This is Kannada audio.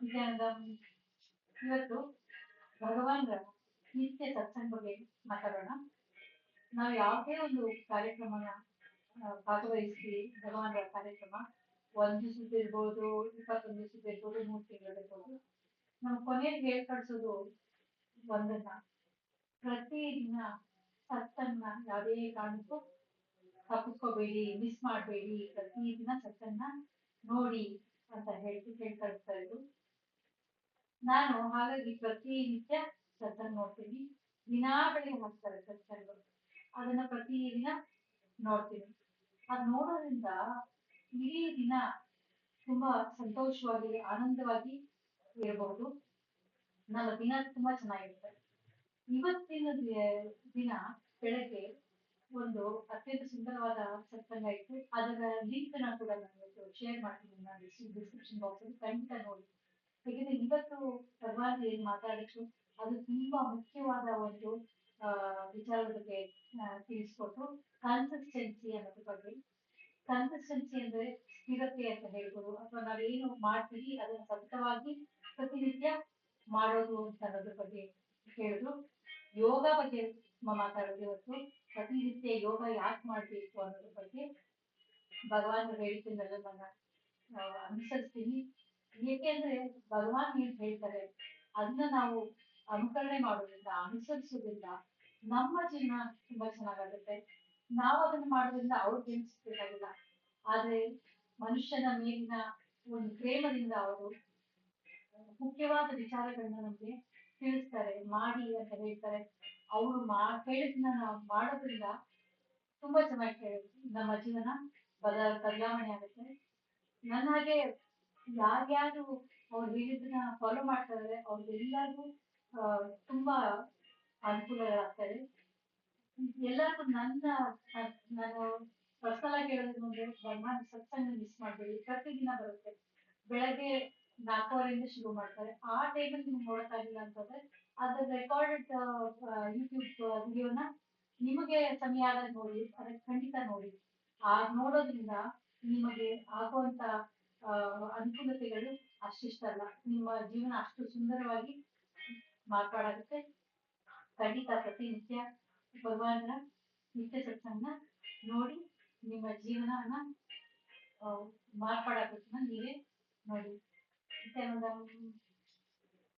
ಇವತ್ತು ಭಗವಾನ್ರ ನಿತ್ಯ ಸತ್ಸಂಗ ಬಗ್ಗೆ ಮಾತಾಡೋಣ. ನಾವು ಯಾವುದೇ ಒಂದು ಕಾರ್ಯಕ್ರಮನ ಭಾಗವಹಿಸ್ತೀವಿ ಭಗವಾನ್ ಕಾರ್ಯಕ್ರಮ. ಒಂದು ದಿವಸದ ಇರ್ಬೋದು, ಇಪ್ಪತ್ತೊಂದು ದಿವಸದ ಇರ್ಬೋದು, ಮೂರು ತಿಂಗಳು ಇರ್ಬೋದು. ನಾವು ಕೊನೆಗೆ ಹೇಳ್ ಕಳ್ಸೋದು ಒಂದನ್ನ. ಪ್ರತಿ ದಿನ ಸತ್ತನ್ನ ಯಾವುದೇ ಕಾರಣಕ್ಕೂ ತಪ್ಪಿಸ್ಕೋಬೇಡಿ, ಮಿಸ್ ಮಾಡಬೇಡಿ ಪ್ರತಿ ದಿನ ಸತ್ತನ್ನ ನೋಡಿ ಅಂತ ಹೇಳಿ ಹೇಳ್ತಾ ನಾನು ಹಾಗಾಗಿ ಪ್ರತಿನಿತ್ಯ ಸತ್ಸಂಗ ನೋಡ್ತೀನಿ. ದಿನಾ ಬೆಳಿಗ್ಗೆ ಹೋಗ್ತಾರೆ ಸತ್ಸಂಗ ಅದನ್ನ ಪ್ರತಿದಿನ ನೋಡ್ತೀನಿ. ಅದ್ ನೋಡೋದ್ರಿಂದ ಇಡೀ ದಿನ ತುಂಬಾ ಸಂತೋಷವಾಗಿ, ಆನಂದವಾಗಿ ಇರಬಹುದು ನಮ್ಮ ದಿನ ತುಂಬಾ ಚೆನ್ನಾಗಿರುತ್ತೆ. ಇವತ್ತಿನ ದಿನ ಬೆಳಗ್ಗೆ ಒಂದು ಅತ್ಯಂತ ಸುಂದರವಾದ ಸತ್ಸಂಗ ಇತ್ತು. ಅದರ ಲಿಂಕ್ ನಾನು ಕೂಡ ನಾನು ಶೇರ್ ಮಾಡ್ತೀನಿ. ನಾನು ಡಿಸ್ಕ್ರಿಪ್ಷನ್ ಬಾಕ್ಸ್ ಅಲ್ಲಿ ಖಂಡಿತ ನೋಡಿ ಯಾಕಂದ್ರೆ ಇವತ್ತು ಭಗವಾನ್ ಏನ್ ಮಾತಾಡಿದ್ರು ಅದು ತುಂಬಾ ಮುಖ್ಯವಾದ ಒಂದು ವಿಚಾರದ ಬಗ್ಗೆ ಆ, ತಿಳಿಸ್ಕೊಟ್ಟು ಕನ್ಸಿಸ್ಟೆನ್ಸಿ ಅನ್ನೋದ್ರ ಬಗ್ಗೆ. ಕನ್ಸಿಸ್ಟೆನ್ಸಿ ಅಂದ್ರೆ ಸ್ಥಿರತೆ ಅಂತ ಹೇಳ್ಬೋದು. ಅಥವಾ ನಾವೇನು ಮಾಡ್ತೀವಿ ಅದನ್ನ ಸತತವಾಗಿ ಪ್ರತಿನಿತ್ಯ ಮಾಡೋದು ಅಂತ ಅನ್ನೋದ್ರ ಬಗ್ಗೆ ಹೇಳಿದ್ರು. ಯೋಗ ಬಗ್ಗೆ ಮಾತಾಡೋದು ಇವತ್ತು. ಪ್ರತಿನಿತ್ಯ ಯೋಗ ಯಾಕೆ ಮಾಡ್ಬೇಕು ಅನ್ನೋದ್ರ ಬಗ್ಗೆ ಭಗವಾನ್ ಆ, ಅನುಸರಿಸ್ತೀನಿ. ಏಕೆಂದ್ರೆ ಭಗವಾನ್ ಏನ್ ಹೇಳ್ತಾರೆ ಅದನ್ನ ನಾವು ಅನುಕರಣೆ ಮಾಡೋದ್ರಿಂದ, ಅನುಸರಿಸೋದ್ರಿಂದ ನಮ್ಮ ಜೀವನ ತುಂಬಾ ಚೆನ್ನಾಗಾಗುತ್ತೆ. ನಾವು ಅದನ್ನ ಮಾಡೋದ್ರಿಂದ ಅವ್ರಿಗೆ ಏನ್ ಸಿಗ್ಬೇಕಾಗಿಲ್ಲ ಆದ್ರೆ ಮನುಷ್ಯನ ಮೇಲಿನ ಒಂದು ಪ್ರೇಮದಿಂದ ಅವರು ಮುಖ್ಯವಾದ ವಿಚಾರಗಳನ್ನ ನಮ್ಗೆ ತಿಳಿಸ್ತಾರೆ, ಮಾಡಿ ಅಂತ ಹೇಳ್ತಾರೆ. ಅವರು ಮಾ, ಹೇಳಿದ್ನ ನಾವು ಮಾಡೋದ್ರಿಂದ ತುಂಬಾ ಚೆನ್ನಾಗಿ ನಮ್ಮ ಜೀವನ ಬದ ಬದಲಾವಣೆ ಆಗುತ್ತೆ. ನನ್ನ ಹಾಗೆ ಯಾರ್ಯಾರು ಅವ್ರು ಹೇಳಿದ್ದನ್ನ ಫಾಲೋ ಮಾಡ್ತಾರೆ ಅವ್ರಿಗೆಲ್ಲರಿಗೂ ತುಂಬಾ ಅನುಕೂಲಗಳಾಗ್ತದೆ ಎಲ್ಲರಿಗೂ ನನ್ನ ನಾನು ಪರ್ಸನಲ್ ಆಗಿ ಹೇಳೋದು ಅಂದ್ರೆ ಭಗವಾನ್ ಸತ್ಸಂಗ ಮಿಸ್ ಮಾಡಬೇಡಿ. ಪ್ರತಿದಿನ ಬರುತ್ತೆ. ಬೆಳಗ್ಗೆ ನಾಲ್ಕೂವರೆಯಿಂದ ಶುರು ಮಾಡ್ತಾರೆ. ಆ ಟೈಮಲ್ಲಿ ನಿಮ್ಗೆ ನೋಡೋಕ್ಕಾಗಿಲ್ಲ ಅಂತಂದ್ರೆ, ಅದ್ರ ರೆಕಾರ್ಡೆಡ್ ಯೂಟ್ಯೂಬ್ ವಿಡಿಯೋನ ನಿಮಗೆ ಸಮಯ ಆದಾಗ ನೋಡಿ, ಅದಕ್ಕೆ ಖಂಡಿತ ನೋಡಿ. ಆ, ನೋಡೋದ್ರಿಂದ ನಿಮಗೆ ಆಗುವಂತ ಅನುಕೂಲತೆಗಳು ಅಷ್ಟಿಷ್ಟಲ್ಲ. ನಿಮ್ಮ ಜೀವನ ಅಷ್ಟು ಸುಂದರವಾಗಿ ಮಾರ್ಪಾಡಾಗುತ್ತೆ. ಖಂಡಿತ ಪ್ರತಿನಿತ್ಯ ಭಗವಾನರ ನಿತ್ಯ ಸತ್ಸಂಗ ನೋಡಿ ನಿಮ್ಮ ಜೀವನನ ಆ, ಮಾರ್ಪಾಡಾಗೋದನ್ನ ನೀವೇ ನೋಡಿ.